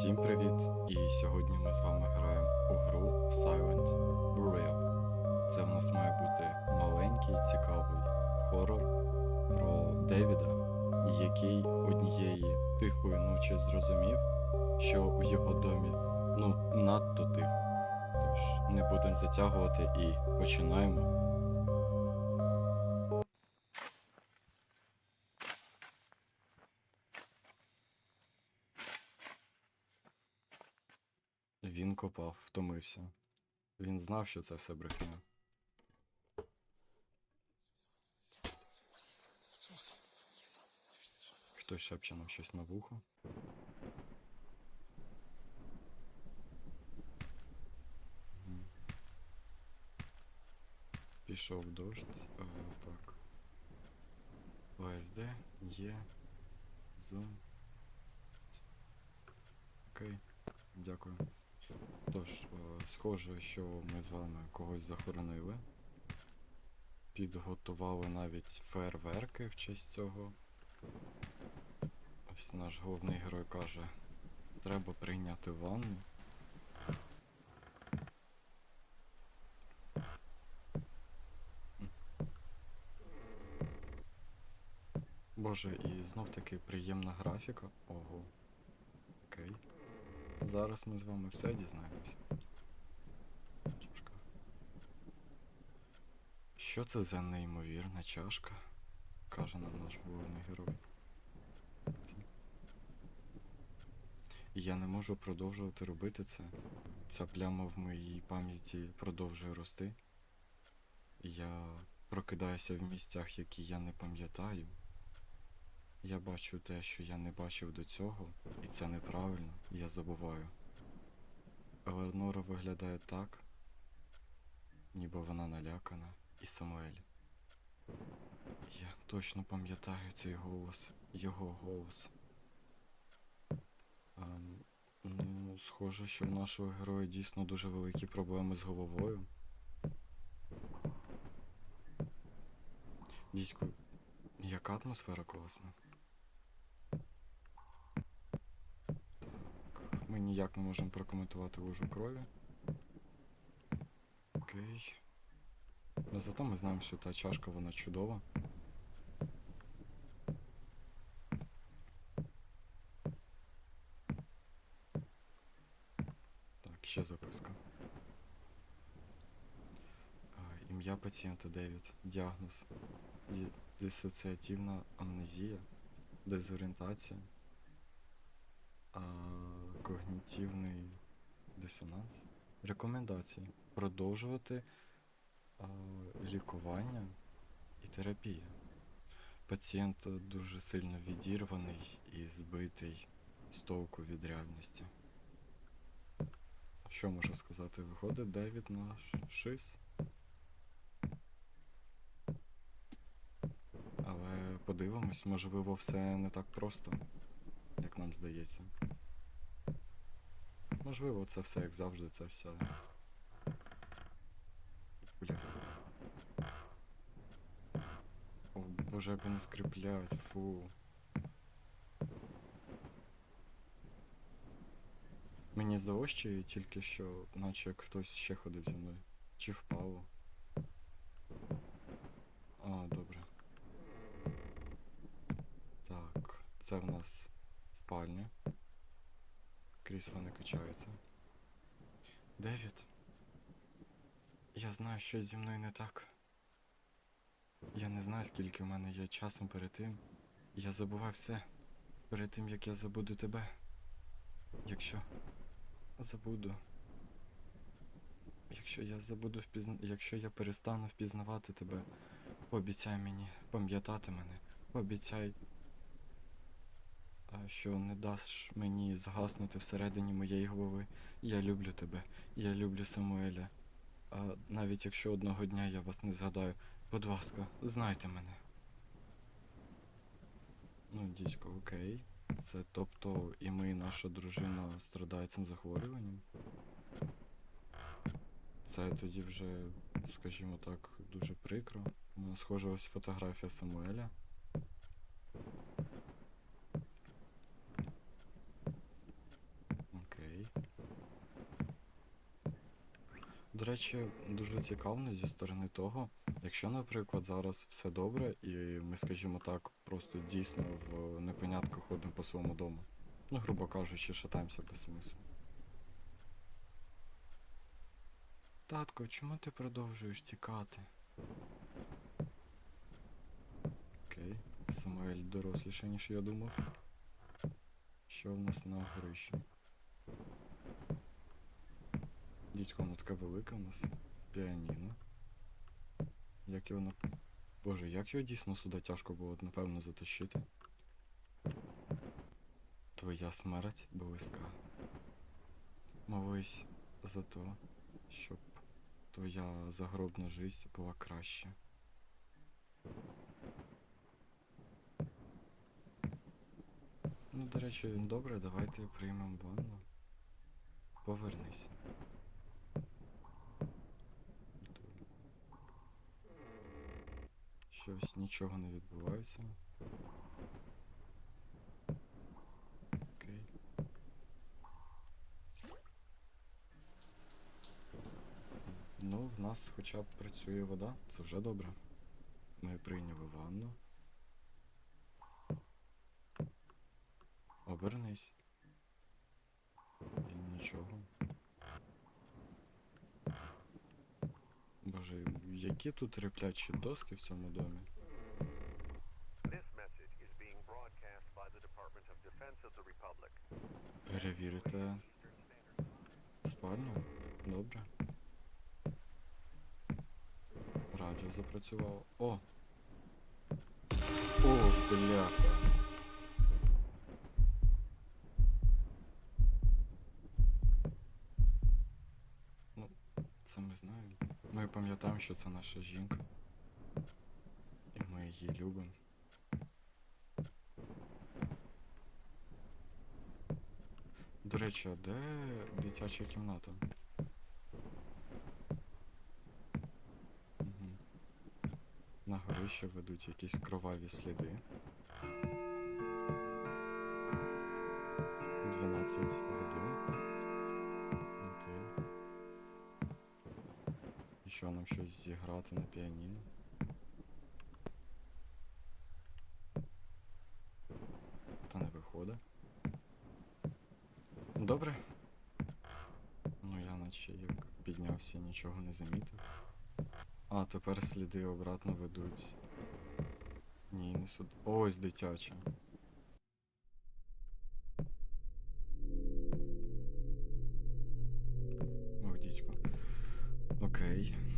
Всім привіт! І сьогодні ми з вами граємо у гру Silent Burial. Це в нас має бути маленький цікавий хорор про Девіда, який однієї тихої ночі зрозумів, що у його домі ну надто тихо. Тож не будемо затягувати і починаємо. Копав, втомився. Він знав, що це все брехня. Хтось шепче нам щось на вухо. Пішов дощ. Е, так. ВСД є. Зум. Окей. Дякую. Схоже, що ми з вами когось захоронили. Підготували навіть фейерверки в честь цього. Ось наш головний герой каже, треба прийняти ванну. Боже, і знов таки приємна графіка. Ого. Окей. Зараз ми з вами все дізнаємося. Чашка. Що це за неймовірна чашка? каже нам наш головний герой. Я не можу продовжувати робити це. Ця пляма в моїй пам'яті продовжує рости. Я прокидаюся в місцях, які я не пам'ятаю. Я бачу те, що я не бачив до цього, і це неправильно, я забуваю. Елеонора виглядає так, ніби вона налякана, і Самуель. Я точно пам'ятаю цей голос, його голос. Ем, ну, схоже, що в нашого героя дійсно дуже великі проблеми з головою. Дідько, яка атмосфера класна. Так, ми ніяк не можемо прокоментувати лужу крові. Окей. Ну зато ми знаємо, що та чашка вона чудова. Так, ще записка. Ім'я пацієнта Девід. Діагноз. Дисоціативна амнезія, дезорієнтація, а, когнітивний дисонанс. Рекомендації. Продовжувати лікування і терапія. Пацієнт дуже сильно відірваний і збитий з толку від реальності. Що можу сказати? Виходить Девід наш шиз. Але подивимось, можливо, все не так просто, як нам здається. Можливо, це все як завжди, це все. Бля. О, боже, як вони скріпляють, фу. Мені здалося, чи тільки що, наче як хтось ще ходив зі мною. Чи впало. А, добре. Так, це в нас спальня. Крісло не качається. Девід. Я знаю, що зі мною не так. Я не знаю, скільки в мене є часу перед тим. Я забуваю все. Перед тим, як я забуду тебе. Якщо забуду. Якщо я забуду впізна... Якщо я перестану впізнавати тебе, пообіцяй мені пам'ятати мене. Пообіцяй, що не даш мені згаснути всередині моєї голови. Я люблю тебе. Я люблю Самуеля. Навіть якщо одного дня я вас не згадаю, будь ласка, знайте мене. Ну, дідько, окей. Це тобто і ми, і наша дружина страдає цим захворюванням. Це тоді вже, скажімо так, дуже прикро. У схожа ось фотографія Самуеля. До речі, дуже цікаво зі сторони того, якщо, наприклад, зараз все добре, і ми, скажімо так, просто дійсно в непонятках ходимо по своєму дому. Ну, грубо кажучи, шатаємося без смислу. Татко, чому ти продовжуєш тікати? Окей, Самуель доросліше, ніж я думав. Що в нас на горищі? Дідько, воно таке велике у нас. Піаніно. Як його на. Боже, як його дійсно сюди тяжко було, напевно, затащити. Твоя смерть близька. Молись за то, щоб твоя загробна життя була краща. Ну, до речі, добре, давайте приймемо ванну. Повернись. Щось нічого не відбувається. Окей. Ну, в нас хоча б працює вода, це вже добре. Ми прийняли ванну. Обернись. І нічого. Боже, які тут реплячі доски в цьому домі? Перевірите спальню? Добре. Радіо запрацювало. О! О, бляха! Ну, це ми знаємо. Ми пам'ятаємо, що це наша жінка. І ми її любимо. До речі, а де дитяча кімната? Угу. На горище ведуть якісь кроваві сліди. 12 годин. Що нам щось зіграти на піаніно? Та не виходить. Добре. Ну я наче як піднявся, нічого не замітив. А, тепер сліди обратно ведуть. Ні, не сюди. Ось дитяча. О, дідько. Окей.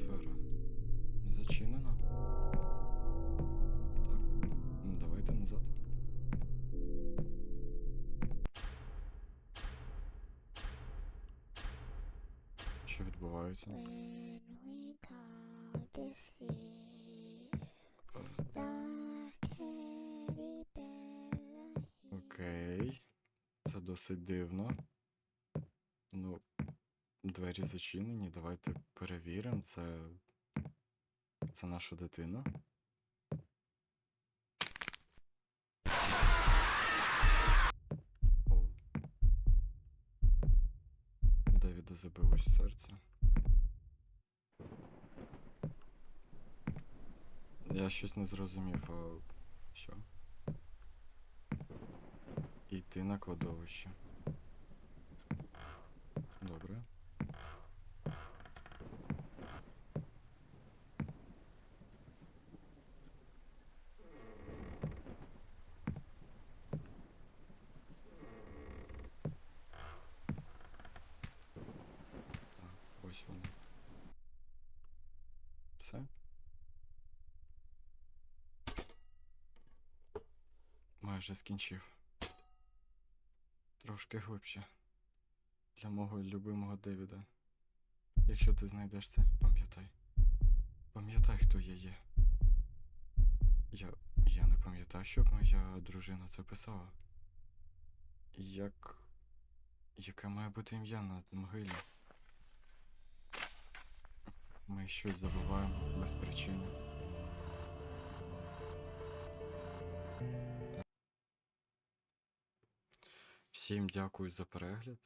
Некомфортна атмосфера. Зачинена. Так. Ну, давайте назад. Що відбувається? Окей. Це досить дивно. Ну, двері зачинені. Давайте перевіримо. Це. Це наша дитина. О. Девіда забилось серце. Я щось не зрозумів, а що? Йти на кладовище. Добре. Так, ось воно. Все? Майже скінчив. Трошки глибше. Для мого любимого Девіда. Якщо ти знайдеш це, пам'ятай. Пам'ятай, хто я є. Я. Я не пам'ятаю, щоб моя дружина це писала. Як. Яке має бути ім'я на могилі? ми щось забуваємо без причини. Всім дякую за перегляд.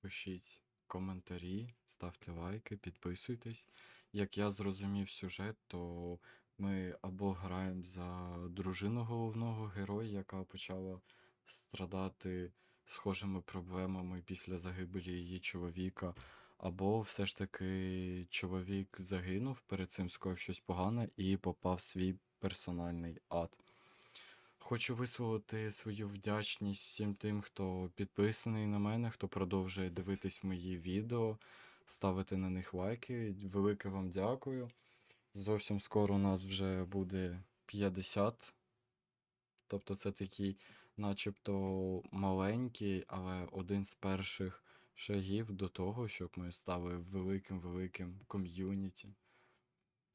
Пишіть коментарі, ставте лайки, підписуйтесь. Як я зрозумів сюжет, то ми або граємо за дружину головного героя, яка почала страдати схожими проблемами після загибелі її чоловіка, або все ж таки чоловік загинув, перед цим скоїв щось погане і попав в свій персональний ад. Хочу висловити свою вдячність всім тим, хто підписаний на мене, хто продовжує дивитись мої відео, ставити на них лайки. Велике вам дякую. Зовсім скоро у нас вже буде 50. Тобто це такий, начебто, маленький, але один з перших шагів до того, щоб ми стали великим-великим ком'юніті.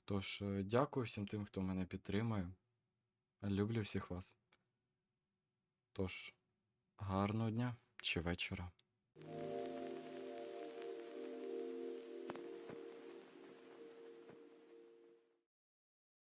Тож, е, дякую всім тим, хто мене підтримує. Люблю всіх вас. Тож, гарного дня чи вечора.